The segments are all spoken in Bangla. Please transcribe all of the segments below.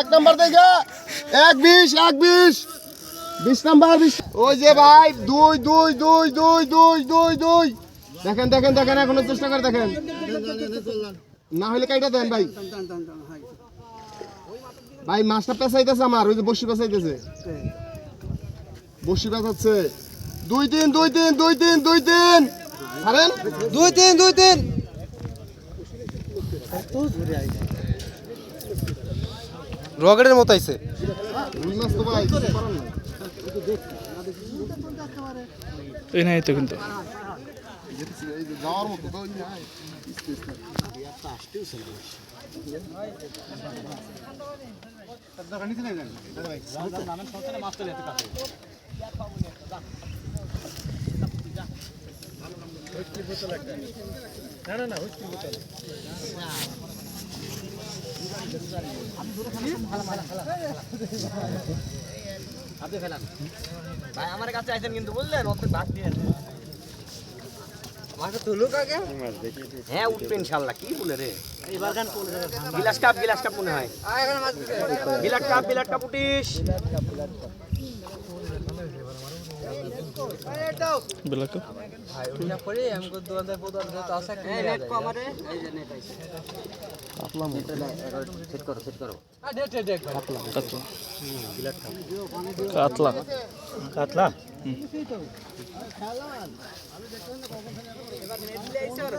এক নাম্বার দেখে। এক বিশ এক বিশ। বিশ নাম্বার, বিশ। ওই যে ভাই, দুই দুই দুই দুই দুই দুই দুই। দেখেন দেখেন দেখেন, এখনও চেষ্টা করে দেখেন। না হলে কাইটা দেন ভাই। ভাই, মাছটা পেঁচাইতেছে আমার, ওই যে বসি পেঁচাইতেছে। বসি পেঁচাচ্ছে। দুই তিন দুই তিন দুই তিন দুই তিন। দুই তিন দুই তিন। রকেটের মতো নাই। এই নাই তো কিন্তু এই যে যাওয়ার মতো তো ভাই আমার কাছে আইছেন কিন্তু বললেন অর্ধেক ভাগ দিয়ে মাছটা তুলুক আগে হ্যাঁ উঠবে ইনশাল্লাহ কি বলে রে? গিলাস কাপ গিলাস কাপ মনে হয় বিলাট কাপ বিলাট কাপ উঠিস বেলাক। এই নেট কো এই যে নেট আইছে সেট করো সেট করো কাতলা। কাতলা?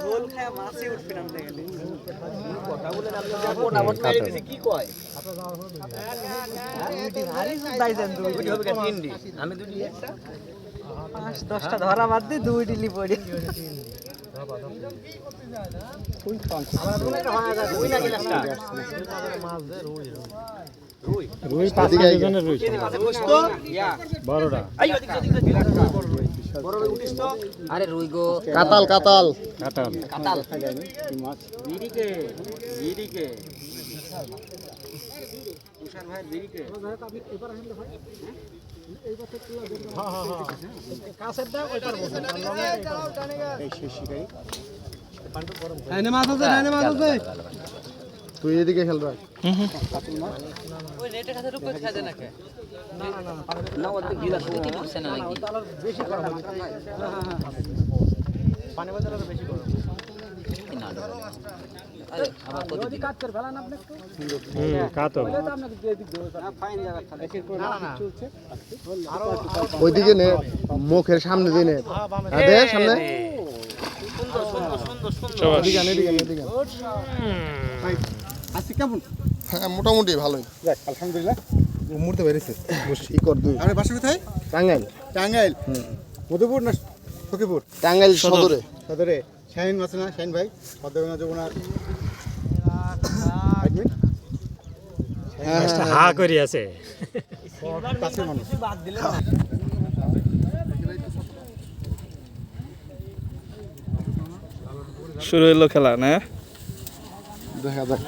রোল খায় মাছে উঠবে না দেখে কথা বলেন আপনি যা মোটা মোটা মেরে দিছে কি কয় দুইটি হবে কেন তিনটি আমি দুইটি একটা। দশটা ধরা বাদ দিয়ে দুই ডিলি পড়ি। আরে রুই গো। কাতাল কাতাল কাতাল বিড়িকে। তুই এদিকে খেল রাখ। না ওদিকে গিলাস উঠে বসছে না নাকি ওইদিকে নে মুখের সামনে দিয়ে নে। হ্যাঁ, সামনে। হ্যাঁ মোটামুটি ভালোই। যাক আলহামদুলিল্লাহ মুহূর্তে বেরিয়েছে। ই কর দুই আমার বাসা কোথায়? টাঙ্গাইল। টাঙ্গাইল। মধুপুর না সখীপুর? টাঙ্গাইল সদরে। সদরে। শাহিন আছে না শাহিন ভাই পদ্মগঙ্গা যমুনার হ্যাঁ, হা করি আছে। শুরু হইল খেলা না? দেখা যাক।